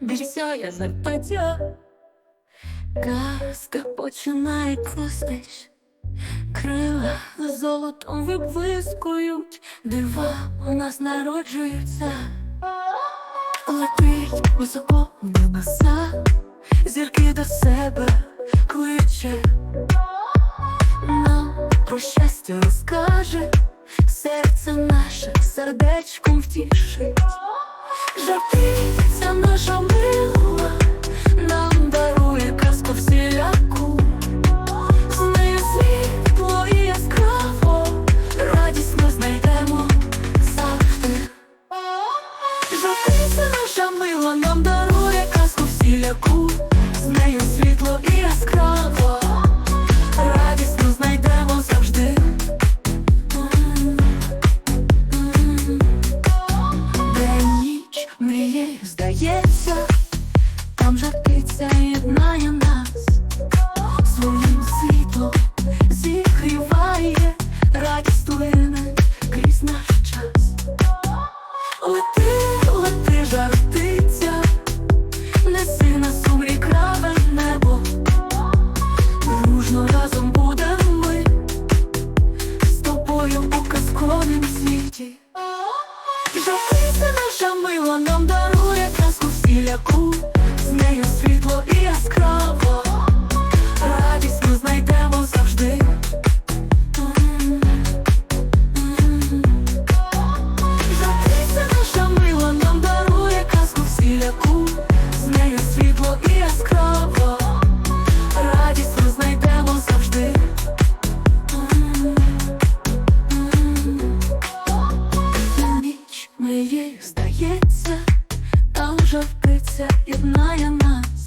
більцяє Закарпаття. Казка починає кустись, крила золотом виблискують, дива у нас народжуються. Летить високо небеса, зірки до себе кличе, нам про щастя розкаже, серце наше сердечком втішить. Жартиця наша мила, нам дарує казку всіляку, з нею світло і яскраво, радість ми знайдемо завжди. Жартиця наша мила, нам дарує здається, там жартиця єднає нас, своїм світлом зігріває, радість лине крізь наш час. Лети, лети, жартиця, неси нас у мрікраве небо, дружно разом будемо ми з тобою у казковім світі. Жовтиця наша мила нам дарує всіляку, з нею світло і яскраво, радість ми знайдемо завжди. Жовтиця наша мила нам дарує казку всіляку, з нею світло і яскраво, радість ми знайдемо завжди. М. М. Ніч здається, жовтиця єднає нас,